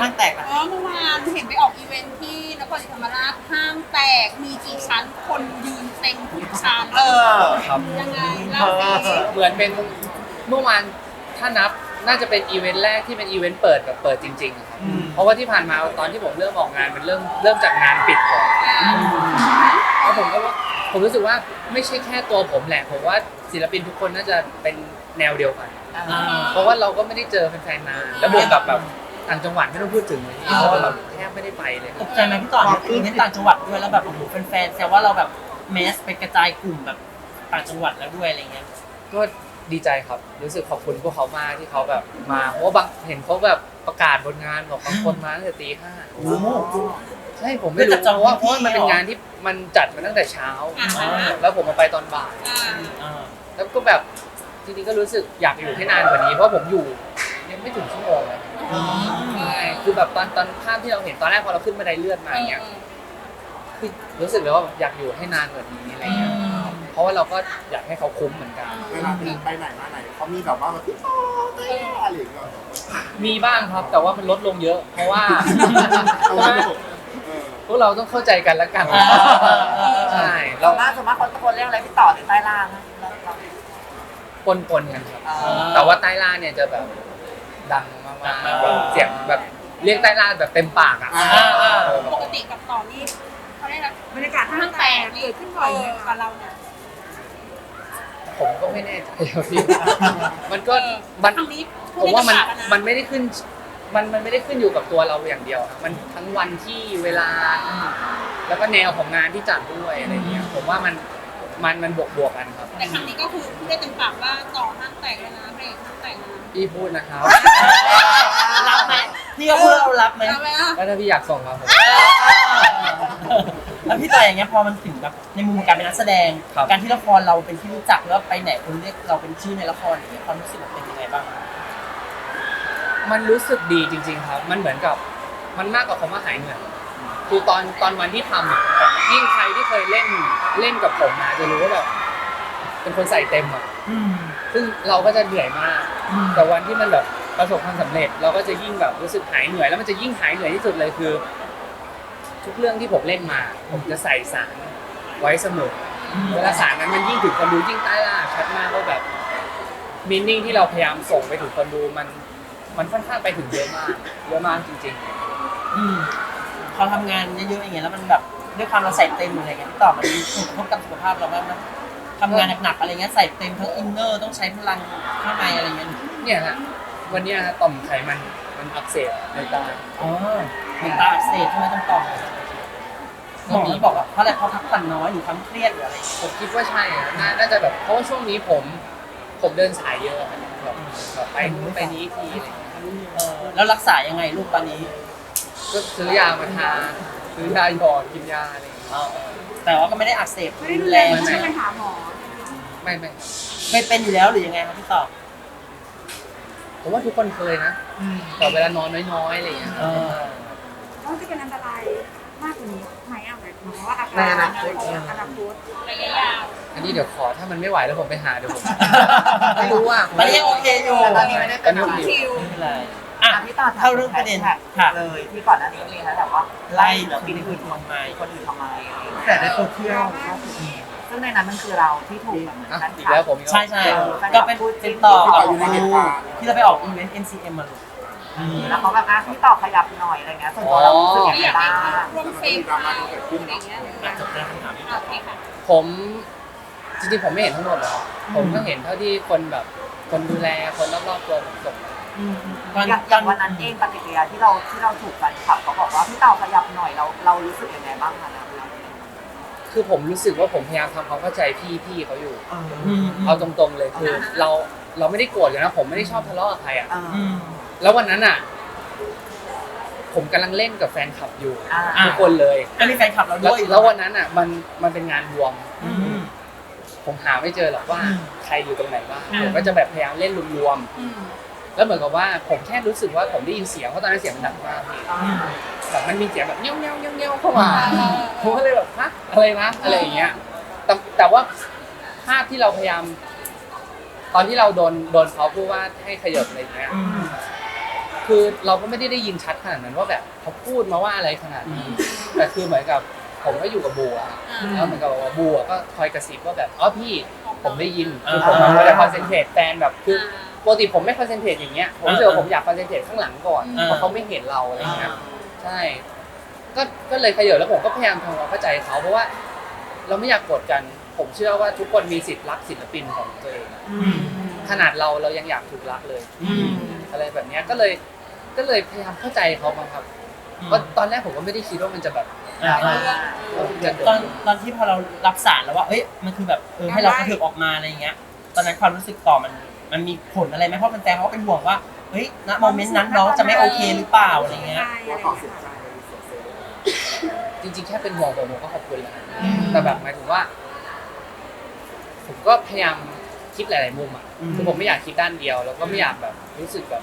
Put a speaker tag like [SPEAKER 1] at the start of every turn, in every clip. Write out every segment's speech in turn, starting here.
[SPEAKER 1] ห้างแตกอะ
[SPEAKER 2] เออเมื่อวานเห็นไปออกอีเวนท์ที่นครศรีธรรมราชห้างแตกมีกี่ชั้นคนยืนเต็มทุกชั้น
[SPEAKER 3] เออ
[SPEAKER 4] ครับ
[SPEAKER 2] ยังไงเล่าสิ
[SPEAKER 4] เหมือนเป็นเมื่อวานถ้านับน่าจะเป็นอีเวนต์แรกที่เป็นอีเวนต์เปิดแบบเปิดจริงๆอะครับ
[SPEAKER 3] อืม
[SPEAKER 4] เพราะว่าที่ผ่านมาตอนที่ผมเริ่มออกงานมันเริ่มเริ่มจากงานปิดก่อน
[SPEAKER 2] อ่า
[SPEAKER 4] แล้วผมก็ว่าผมรู้สึกว่าไม่ใช่แค่ตัวผมแหละผมว่าศิลปินทุกคนน่าจะเป็นแนวเดียวกัน
[SPEAKER 1] อ่า
[SPEAKER 4] เพราะว่าเราก็ไม่ได้เจอแฟนๆนานแล้วบวกกับแบบ ต่างจังหวัดไม่ต้องพูดถึงเลยเพราะว่าแบบแทบไม่ได้ไปเลย
[SPEAKER 1] ตกใจไหมพี่ต่อเนี่ยคือเน้นต่างจังหวัดด้วยแล้วแบบโอ้โหแฟนๆแซวว่าเราแบบเมสไปกระจายกลุ่มแบบต่างจังหวัดแล้วด้วยอะไรเงี้ย
[SPEAKER 4] ก็ดีใจครับ รู้สึกขอบคุณพวกเขามากที่เขาแบบมาเพราะว่าบางเห็นเขาแบบประกาศบนงานบอกบางคนมาตั้งแต่ตีห้า
[SPEAKER 1] โอ้โห
[SPEAKER 4] ใช่ผมไม่รู้เพราะว่าเพราะว่ามันเป็นงานที่มันจัดมาตั้งแต่เช้าแล้วผมมาไปตอนบ่าย
[SPEAKER 2] อ่า
[SPEAKER 1] อ่า
[SPEAKER 4] แล้วก็แบบจริงๆก็รู้สึกอยากอยู่ให้นานกว่านี้เพราะผมอยู่ยังไม่ถึงชั่วโมงเลย ใช่คือแบบตอนตอนภาพที่เราเห็นตอนแรกพอเราขึ้นบันไดเลื่อนมาเนี่ยคือรู้สึกเลยว่าอยากอยู่ให้นานกว่านี้อะไรเงี้ยเพราะว่าเราก็อยากให้เขาคุ้มเหมือนกัน
[SPEAKER 3] เวลาไปไหนมาไหนเขามีแบบว่าแบบพี่ต่อเต้อะไรอย่างเงี้ย
[SPEAKER 4] มีบ้างครับแต่ว่ามันลดลงเยอะ เพราะว่า
[SPEAKER 3] เอาไว้เออ
[SPEAKER 4] พวกเราต้องเข้าใจกันและกัน
[SPEAKER 1] อ่าอ่าอ่า
[SPEAKER 4] ใช่
[SPEAKER 5] ส่
[SPEAKER 4] เรา
[SPEAKER 5] วนมากส่วนมากคนตะโกนเรียกอะไรพี่ต่อหรือใต้ล่างนะเราเรา
[SPEAKER 4] ปนปนๆกันครับ
[SPEAKER 5] เออ
[SPEAKER 4] แต่ว่าใต้ล่าเนี่ยจะแบบ ดังมากๆเสียงแบบเรียกใต้ล่าแบบเต็มปากอะ
[SPEAKER 3] อ่า
[SPEAKER 1] อ่า
[SPEAKER 4] เออ
[SPEAKER 2] ปกติกับต่อนี่เขาได้รับบ
[SPEAKER 6] รรยากาศห้างแตกเกิดขึ้นบ่อยไหม
[SPEAKER 2] กับเราเนี่ย
[SPEAKER 4] ผมก็ไม่แน่ใจครับพี่ มันก็มัน
[SPEAKER 2] ครั้งนี้
[SPEAKER 4] ผมว่ามัน
[SPEAKER 2] พูดได้กับปกอะะ
[SPEAKER 4] มันไม่ได้ขึ้น มันมันไม่ได้ขึ้นอยู่กับตัวเราอย่างเดียวครับมันทั้งวันที่เวลา แล้วก็แนวของงานที่จัดด้วยอะไรเงี้ยผมว่ามัน มันมันบวกบวกๆกันครับ
[SPEAKER 2] แต่ครั้งนี้ก็คือพูดได้เต็มปากว่าต่อห้างแตกเลยนะพระเอกห้างแตกเลยนะ
[SPEAKER 4] พี่พูดนะครับ
[SPEAKER 1] รับไหมพี่ก็พูดเรารับไหม
[SPEAKER 2] เอาไหมอะ
[SPEAKER 4] แล้วถ้าพี่อยากส่งมาผม
[SPEAKER 1] แล้วพี่ต่ออย่างเงี้ยพอมันถึงแบบในมุมของการเป็นนักแสดง
[SPEAKER 4] ครับ
[SPEAKER 1] การที่ละครเราเป็นที่รู้จักแล้วไปไหนคนเรียกเราเป็นชื่อในละครอย่างเงี้ยความรู้สึกมันเป็นยังไงบ้าง
[SPEAKER 4] มันรู้สึกดีจริง ๆ ครับ มันเหมือนกับมันมากกว่าคำว่าหายเหนื่อยคือตอนตอนวันที่ทำอะ ยิ่งใครที่เคยเล่นเล่นกับผมนะจะรู้ว่าแบบเป็นคนใส่เต็มอะ
[SPEAKER 1] อืม
[SPEAKER 4] ซึ่งเราก็จะเหนื่อยมาก
[SPEAKER 1] อืม
[SPEAKER 4] แต่วันที่มันแบบประสบความสำเร็จ เราก็จะยิ่งแบบรู้สึกหายเหนื่อยแล้วมันจะยิ่งหายเหนื่อยที่สุดเลยคือ ทุกเรื่องที่ผมเล่นมา ผมจะใส่สารไว้เสมอเวลาสารนั้นมันยิ่งถึงคนดูยิ่งใต้ล่าชัดมากว่าแบบมินนิ่งที่เราพยายามส่งไปถึงคนดูมันมันค่อนข้างไปถึงเยอะมากเยอะมากจริง
[SPEAKER 1] อืมพอทำงานเยอะๆอย่างเงี้ยแล้วมันแบบ ด้วยความเราใส่เต็มอะไรเงี้ยพี่ต่อมันมีผลกระทบกับสุขภาพเราบ้างไหมทำงานหนักๆอะไรเงี้ยใส่เต็มทั้งอินเนอร์ต้องใช้พลังข้างในอะไรเงี้ย
[SPEAKER 4] ๆเนี่ยฮะวันเนี้ยฮะต่อมไขมันมันอักเสบในตา
[SPEAKER 1] อ๋อมีตาอักเสบใช่ไหมต้องต่อมหมอที่บอกว่าเพราะอะไรเพราะพักผ่อนน้อยหรือความเครียดหรืออะไร
[SPEAKER 4] ผมคิดว่าใช่อะน่าน่าจะแบบเพราะว่าช่วงนี้ผมผมเดินสายเยอะครับแบบแบบไปนู้นไปนี้ทีอะไรอย่างเงี้ย
[SPEAKER 1] เออแล้วรักษายังไงลูกตอนนี้
[SPEAKER 4] ก็ซื้อยามาทา ซื้อยาหยอดกินยาอะไรอย่างเงี้ย
[SPEAKER 1] เออแต่ว่าก็ไม่ได้อักเสบ
[SPEAKER 6] ไม่ได้
[SPEAKER 1] รุ
[SPEAKER 6] ดู
[SPEAKER 1] น
[SPEAKER 6] แล
[SPEAKER 1] แรง
[SPEAKER 6] ไม่ได้ไปหาหมอ
[SPEAKER 4] ไม่ไม่
[SPEAKER 1] เคยเป็นอยู่แล้วหรือยังไงครับพี่ต่อ
[SPEAKER 4] ผมว่าทุกคนเคยนะแต่เวลานอนน้อยๆอะไรอย่างเงี้ย
[SPEAKER 1] เออ
[SPEAKER 6] แล้วจะเป็นอันตรายมากกว่านี้ไหมอะแบบหมายว่าอา
[SPEAKER 3] ใน
[SPEAKER 6] การ
[SPEAKER 3] อนาคต
[SPEAKER 6] อนาคต
[SPEAKER 2] ระยะยาว
[SPEAKER 4] อันนี้เดี๋ยวขอถ้ามันไม่ไหวแล้วผมไปหาเดี๋ยวผม ไม่รู้ว่า
[SPEAKER 1] ตอนนี้ยังโอเคอยู่
[SPEAKER 5] แต่ตอนนี้ไม่ได้เป็น
[SPEAKER 4] ตอนนี้
[SPEAKER 5] อะไร
[SPEAKER 2] คิว
[SPEAKER 1] ไม่เป็นไร อะ
[SPEAKER 5] อะพี่ต่อ
[SPEAKER 1] เข้าเรื่องประเด็น
[SPEAKER 5] แท็ก
[SPEAKER 1] ค่ะ
[SPEAKER 5] เลยที่ก่อนหน้านี้มีนะแบบว่า
[SPEAKER 1] ไล่
[SPEAKER 5] ศิลปินอื่น
[SPEAKER 1] ทำไม
[SPEAKER 5] คนอื่นทำไมอะไรอย่างเงี้ย
[SPEAKER 3] แต่ในโซเชียล
[SPEAKER 5] ซึ่งในนั้นมันคือเราที่ถูกแบบเหมือน
[SPEAKER 4] อะ
[SPEAKER 5] กัน
[SPEAKER 4] อีกแล้วผมอีก
[SPEAKER 1] ใช่
[SPEAKER 4] แล้ว
[SPEAKER 1] ใช่
[SPEAKER 5] เออ
[SPEAKER 1] ก็เป็นติดต่อกับ
[SPEAKER 3] อยู่ในเหตุการณ์
[SPEAKER 1] ที่เราไปออกอีเวนต์ NCM มาลูก
[SPEAKER 5] แล้วเขาแบบอะพี่ต่อขยับหน่อยอะไรเงี้ยส่วนตัวเรารู้สึกยังไงบ้าง
[SPEAKER 2] ร่วมเฟรมเขาอะไรอย่างเงี้ย
[SPEAKER 1] อะจบแล้วคำถามพี่
[SPEAKER 2] โอเคค่ะ
[SPEAKER 4] ผมจริงๆผมไม่เห็นทั้งหมดหรอกผมก็เห็นเท่าที่คนแบบคนดูแลคนรอบๆตัวผมส่งมา
[SPEAKER 1] ตอน
[SPEAKER 5] อย่างอย่างวันนั้นเองปฏิกิริยาที่เราที่เราถูกแฟนคลับเขาบอกว่าพี่ต่อขยับหน่อยเราเรารู้สึกยังไงบ้างคะนะเรา
[SPEAKER 4] คือผมรู้สึกว่าผมพยายามทำความเข้าใจพี่พี่เขาอยู่
[SPEAKER 5] เออ
[SPEAKER 1] อืม
[SPEAKER 4] เอาตรงๆเลยคือ เราเราไม่ได้โกรธกันนะ ผมไม่ได้ชอบทะเลาะกับใครอะ
[SPEAKER 5] เออ
[SPEAKER 1] อืม
[SPEAKER 4] แล้ววันนั้นอะ ผมกำลังเล่นกับแฟนคลับอยู่
[SPEAKER 5] อ่า
[SPEAKER 1] อะ
[SPEAKER 4] ทุกคนเลย
[SPEAKER 1] ก็มีแฟนคลับเรา
[SPEAKER 4] แล้
[SPEAKER 1] ด้
[SPEAKER 4] ว
[SPEAKER 1] วย
[SPEAKER 4] แล้ววันนั้นอะ มันมันเป็นงานรวม
[SPEAKER 1] อืม
[SPEAKER 4] ผมหาไม่เจอหรอกว่า
[SPEAKER 1] อืม
[SPEAKER 4] ใครอยู่ตรงไหนบ้าง
[SPEAKER 1] อืม
[SPEAKER 4] ผมก็จะแบบพยายามเล่นรวม
[SPEAKER 2] อืม
[SPEAKER 4] ๆ แล้วเหมือนกับว่าผมแค่รู้สึกว่าผมได้ยินเสียงเพราะตอนนั้นเสียงมันดังมากพี่
[SPEAKER 1] อืม
[SPEAKER 4] แบบมันมีเสียงแบบเงี้ยวเงี้ยวเงี้ยวเงี้ยวเข้ามาผมก็เลยแบบฮะอะไรนะอะไรอย่างเงี้ยแต่แต่ว่าภาพที่เราพยายาม ตอนที่เราโดนโดนเขาพูดว่าให้ขยับอะไรอย่างเงี้ย
[SPEAKER 1] อืม
[SPEAKER 4] คือเราก็ไม่ได้ได้ยินชัดขนาดนั้นว่าแบบเขาพูดมาว่าอะไรขนาดนี้แต่คือเหมือนกับผมก็อยู่กับบัว
[SPEAKER 2] อ่า
[SPEAKER 4] แล้วเหมือนกับว่าบัวก็คอยกระซิบว่าแบบอ๋อพี่ผมได้ยินคือผมมันจะคอนเซนเทรตแฟนแบบคือ ปกติผมไม่คอนเซนเทรตอย่างเงี้ยผมรู้สึกว่าผมอยากคอนเซนเทรตข้างหลังก่อนเพราะเขาไม่เห็นเราอะไรเงี้ยใช่ก็ก็เลยขยับแล้วผมก็พยายามทำความเข้าใจเขาเพราะว่า เราไม่อยากกดกัน ผมเชื่อว่าทุกคนมีสิทธิ์รักศิลปินของตัวเอง
[SPEAKER 1] อืม
[SPEAKER 4] ขนาดเราเรายังอยากถูกรักเลย
[SPEAKER 1] อืม
[SPEAKER 4] อะไรแบบเนี้ยก็เลยก็เลยพยายามเข้าใจเขาบ้างครับเพราะตอนแรกผมก็ไม่ได้คิดว่ามันจะแบบ
[SPEAKER 1] อ่า
[SPEAKER 2] เรื่
[SPEAKER 1] อ่า
[SPEAKER 2] อง
[SPEAKER 4] จะโด
[SPEAKER 1] ตอน
[SPEAKER 4] น
[SPEAKER 1] ตอนที่พอเรารับสารแล้วว่าเอ้ยมันคือแบบเออให้เรากระเถิบออกมาอะไรอย่างเงี้ย ตอนนั้นความรู้สึกต่อมัน มันมีผลอะไรไหมเพราะแฟนๆเขาก็เป็นห่วงว่าเฮ้ยณโมเมนต์นั้นน้องจะไม่โอเคหรือเปล่าอะไรเงี้ย
[SPEAKER 3] ว่าเขาเสียใจเสียใจ
[SPEAKER 4] จริงๆ แค่เป็นห่วงผมผมก็ขอบคุณแล้วแต่แบบหมายถึงว่า ผมก็พยายามคิดหลาย ๆ มุมอะ
[SPEAKER 1] อืม
[SPEAKER 4] คือผมไม่อยากคิดด้านเดียว แล้วก็ไม่อยากแบบรู้สึกแบบ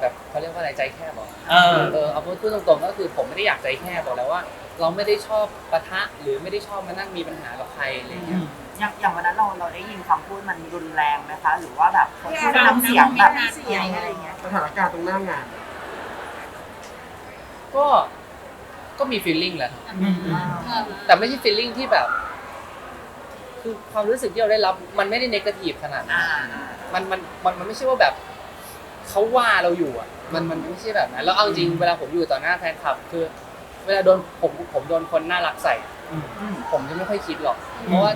[SPEAKER 4] แบบเขาเรียกว่าอะไรใจแคบเหรอ
[SPEAKER 1] เออ
[SPEAKER 4] เออเอาพูดตรงๆก็คือผมไม่ได้อยากใจแคบบอกแล้วว่า เราไม่ได้ชอบปะทะหรือไม่ได้ชอบมานั่งมีปัญหากับใครอะไรอย่างเงี้ย
[SPEAKER 5] อย่างอย่างวันนั้นเราเราได้ยินคำพูดมันรุนแรงไหมคะ หรือว่าแบบคนพูดด้วยน้ำเสียงแบบเสียงอะไรอย่างเงี้ย
[SPEAKER 3] สถานการณ์ตรงหน้างาน
[SPEAKER 4] ก็ก็มี feeling แหละครับ
[SPEAKER 1] อืม
[SPEAKER 2] เออ
[SPEAKER 4] แต่ไม่ใช่ feeling ที่แบบ คือความรู้สึกที่เราได้รับ มันไม่ได้ negative ขนาดนั้น
[SPEAKER 5] อ่า
[SPEAKER 4] มันมันมันมันไม่ใช่ว่าแบบเขาว่าเราอยู่อะ มันมันไม่ใช่แบบนั้นแล้วเอาจริงเวลาผมอยู่ต่อหน้าแฟนคลับคือ เวลาโดนผมผมโดนคนน่ารักใส่
[SPEAKER 1] อืม
[SPEAKER 4] ผมจะไม่ค่อยคิดหรอก เพราะว่า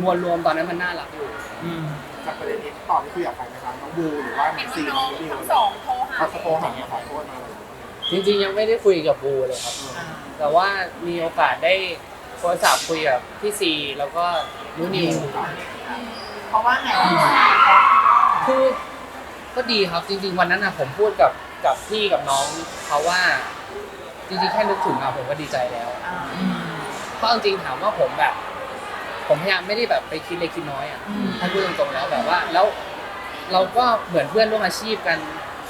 [SPEAKER 4] มวลรวมตอนนั้นมันน่ารักอยู่
[SPEAKER 1] อืม
[SPEAKER 3] จากประเด็นนี้ต่อที่คุยกับใครไหมคะน้องบูหรือว่า
[SPEAKER 2] เห็
[SPEAKER 3] น้
[SPEAKER 2] น
[SPEAKER 3] องซี
[SPEAKER 2] ว่าน้อง
[SPEAKER 3] น้องดิว
[SPEAKER 2] ทั้งสองโทรหา
[SPEAKER 3] เขาโทรหามาขอโทษมาอะไรอย่างเงี้ย
[SPEAKER 4] จริงๆยังไม่ได้คุยกับบูเลยครับ แต่ว่ามีโอกาสได้โทรศัพท์คุยกับพี่ซีแล้วก็นูนิว
[SPEAKER 5] เพราะว่าไง
[SPEAKER 4] คือก็ดีครับจริง ๆ วันนั้นนะผมพูดกับกับพี่กับน้องเขาว่า จริงๆแค่นึกถึงอะผมก็ดีใจแล้ว
[SPEAKER 5] อ่า
[SPEAKER 4] เพราะเอาจริงๆถามว่าผมแบบ ผมพยายามไม่ได้แบบไปคิดเล็กคิดน้อยอะถ้าพูดตรงๆแล้วแบบว่าแล้วเราก็เหมือนเพื่อนร่วมอาชีพกัน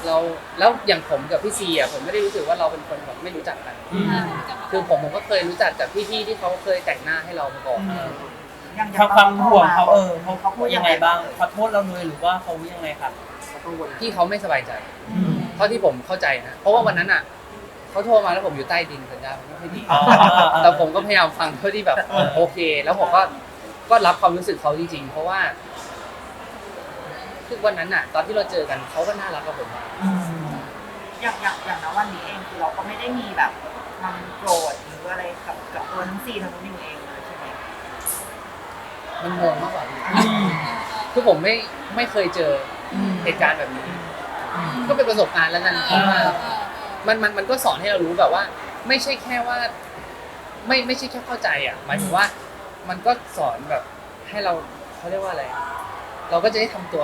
[SPEAKER 4] เราแล้วอย่างผมกับพี่ซีอะผมไม่ได้รู้สึกว่าเราเป็นคนแบบไม่รู้จักกัน
[SPEAKER 1] อืม
[SPEAKER 4] คือผมผมก็เคยรู้จักจากพี่ๆที่เขาเคยแต่งหน้าให้เรามาก่อน
[SPEAKER 5] อย่าง
[SPEAKER 1] ความความห่วงเขาเออเขา
[SPEAKER 5] เขา
[SPEAKER 1] พู
[SPEAKER 5] พู
[SPEAKER 1] ด
[SPEAKER 5] ด
[SPEAKER 1] ยั
[SPEAKER 5] ยังง
[SPEAKER 1] ไง
[SPEAKER 5] ไง
[SPEAKER 1] บ้า
[SPEAKER 5] บ้างง
[SPEAKER 1] ขอโทษเราเลยหรือว่าเขายังไงครับ
[SPEAKER 3] เขาต้องวน
[SPEAKER 4] ที่เขาไม่สบายใจ
[SPEAKER 1] อืม
[SPEAKER 4] เท่าที่ผมเข้าใจนะเพราะว่าวันนั้นอะ เขาโทรมาแล้วผมอยู่ใต้ดินสัญญาณมันไม่ค่อยดี
[SPEAKER 1] อ๋อ
[SPEAKER 4] แต่ผมก็พยายามฟังเท่าที่แบบโอเค แล้วผมก็ก็รับความรู้สึกเขาจริงๆเพราะว่าคือวันนั้นอะ ตอนที่เราเจอกันเขาก็น่ารักกับผม
[SPEAKER 1] อืม
[SPEAKER 5] อย่างอย่างอย่างณวันนี้เองคือเราก็ไม่ได้มีแบบมันโกรธหรืออะไรกับกับตัวทั้งซีทั้งนิวเองเลยใช่ไหม
[SPEAKER 4] มันงงมากกว่าพี่
[SPEAKER 1] อืม
[SPEAKER 4] คือผมไม่ไม่เคยเจอ
[SPEAKER 1] อืม
[SPEAKER 4] เหตุการณ์แบบนี้
[SPEAKER 1] อืม
[SPEAKER 4] ก็เป็นประสบการณ์แล้วกันเพราะว่า
[SPEAKER 2] เออเออ
[SPEAKER 4] มันมันมันก็สอนให้เรารู้แบบว่า ไม่ใช่แค่ว่า ไม่ไม่ใช่แค่เข้าใจอะหมายถึงว่า มันก็สอนแบบให้เราเขาเรียกว่าอะไร เราก็จะได้ทำตัว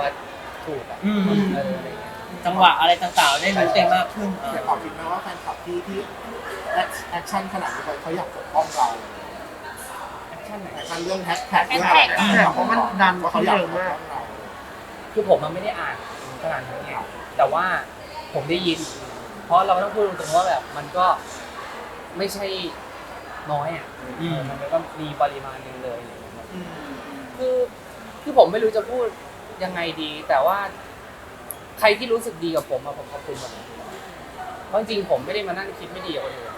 [SPEAKER 4] ถูกอะ
[SPEAKER 1] อืม
[SPEAKER 4] เอออะไรอย่างเงี้ย
[SPEAKER 1] จังหวะอะไรต่างๆ ได้รู้เต็มมากขึ้นเออ
[SPEAKER 3] แต่ต่อคิดไหมว่าแฟนคลับที่ที่แอคชั่นขนาดนี้เขาอยากปกป้องเรา
[SPEAKER 4] แอคชั่นไหน
[SPEAKER 3] แอคชั่นเรื่องแฮชแท็กเรื่องอะไรนะเพราะมันดันว่าเขาอยากปกป้องเรา
[SPEAKER 4] คือผมมันไม่ได้อ่านขนาดนั้นไงแต่ว่าผมได้ยินเพ ราะเราต้องพูดตรงๆว่าแบบมันก็ไม่ใช่น้อยอะ
[SPEAKER 1] อืม
[SPEAKER 4] มันก็มีปริมาณหนึงเลยอะไรอย่างเงี้ยคือคือผมไม่รู้จะพูดยังไงดี แต่ว่าใครที่รู้สึกดีกับผมอะผมขอบคุณหมดเลยเพราะจริงๆผมไม่ได้มานั่งคิดไม่ดีกับคนอื่น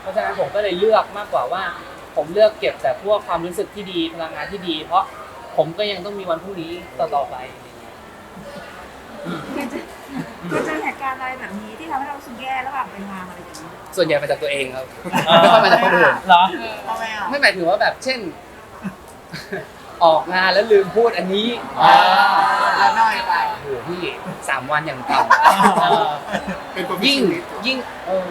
[SPEAKER 4] เพราะฉะนั้นผมก็เลยเลือกมากกว่าว่า ผมเลือกเก็บแต่พวกความรู้สึกที่ดีพลังงานที่ดี เพราะผมก็ยังต้องมีวันพรุ่งนี้ต่อๆไป
[SPEAKER 6] การณ์อะไรแบบนี้ที่ทำให้เรารู้สึกแย่ระหว่างไปงานอะไรอย่างนี้
[SPEAKER 4] ส่วนใหญ่มาจากตัวเองครับ
[SPEAKER 1] เออ
[SPEAKER 4] ไม่ค่อยมาจากคนอื่น
[SPEAKER 1] เหรอ
[SPEAKER 2] เออ
[SPEAKER 5] ทำไมอะ
[SPEAKER 4] ไม่หมายถึงว่าแบบเช่น ออกงานแล้วลืมพูดอันนี้
[SPEAKER 5] อ่าแล้วน้อยไป
[SPEAKER 4] โอ้โหพี่สามวันอย่างต่
[SPEAKER 1] เออ
[SPEAKER 3] เป็นตัวำ
[SPEAKER 4] ยิ่งยิ่งเออ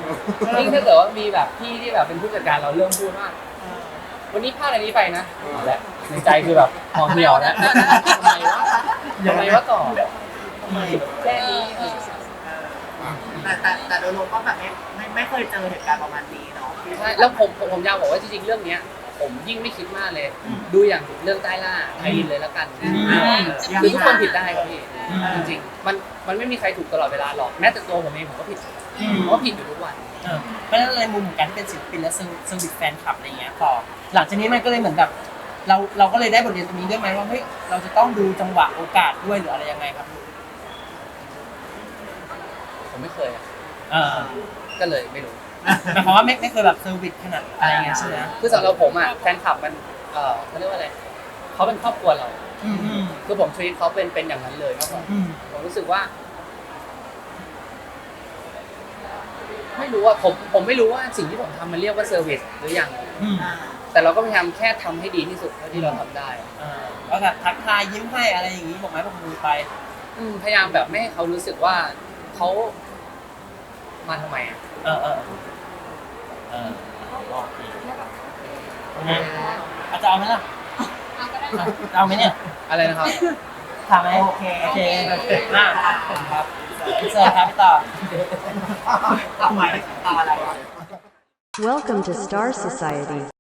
[SPEAKER 4] ยิ่งถ้าเกิดว่ามีแบบพี่ที่แบบเป็นผู้จัดการเราเริ่มพูดว่าวันนี้พลาดอันนี้ไปนะและในใจคือแบบห่อเหี่ยวแล้วทำไมวะทำไมวะต่อทำไมแค่นี้
[SPEAKER 5] แต่แต่แต่โดยรวมก็แบบไม่ไม่ไม่เคยเจอเหตุการณ์ประมาณนี้เนาะ
[SPEAKER 4] ใช่แล้วผมผมผมอยากบอกว่าจริงๆเรื่องเนี้ย ผมยิ่งไม่คิดมากเลยดูอย่างเรื่องใต้ล่าไทยอินเลยแล้วกันคือทุกคนผิดได้ครับพี่
[SPEAKER 1] อืม
[SPEAKER 4] จริงๆมันมันไม่มีใครถูกตลอดเวลาหรอกแม้แต่ตัวผมเองผมก็ผิด
[SPEAKER 1] อืม
[SPEAKER 4] ผมก็ผิดอยู่ทุกวัน
[SPEAKER 1] เออเพราะฉะนั้นในมุมของการที่เป็นศิลปินและเซอร์เซอร์วิสแฟนคลับอะไรเงี้ยต่อหลังจากนี้มันก็เลยเหมือนแบบเราเราก็เลยได้บทเรียนตรงนี้ด้วยไหมว่าเฮ้ยเราจะต้องดูจังหวะโอกาสด้วยหรืออะไรยังไงครับ
[SPEAKER 4] ผ ผมไม่เคยอะ
[SPEAKER 1] เออ
[SPEAKER 4] ก็เลยไม่รู้
[SPEAKER 1] หมายความว่าไม่ไม่เคยแบบเซอร์วิสขนาดอะไรเงี้ยใช่ไหม
[SPEAKER 4] คือสำหรับผมอะแฟนคลับมันเออเขาเรียกว่าอะไรเขาเป็นครอบครัวเรา
[SPEAKER 1] อืมอืม
[SPEAKER 4] คือผมทรีตเขาเป็นเป็นอย่างนั้นเลยมากกว่า
[SPEAKER 1] อืม
[SPEAKER 4] ผมรู้สึกว่า ไม่รู้ว่าผมผมไม่รู้ว่าสิ่งที่ผมทำมันเรียกว่าเซอร์วิสหรือยัง
[SPEAKER 1] อืม
[SPEAKER 5] อ่า
[SPEAKER 4] แต่เราก็พยายามแค่ทำให้ดีที่สุดเท่าที่เราทำได้
[SPEAKER 1] อ่าก็แบบทักทายยิ้มให้อะไรอย่างงี้บอกไม้บอกมือไป
[SPEAKER 4] อืมพยายามแบบไม่ให้เขารู้สึกว่าเขา มาทำไมอะ
[SPEAKER 1] เออเออเออโอเคนะอาจจะเอาไหมล่ะ
[SPEAKER 2] เอาก็ได้
[SPEAKER 1] อะจะเอาไหมเนี่ย
[SPEAKER 4] อะไรนะครับ
[SPEAKER 1] ถามไหม
[SPEAKER 5] โอเค
[SPEAKER 1] โอเคอะครับอินเสิร์ตครับพี่ต่อ
[SPEAKER 5] ต่อไปต่ออะไร
[SPEAKER 7] Welcome to Star Society.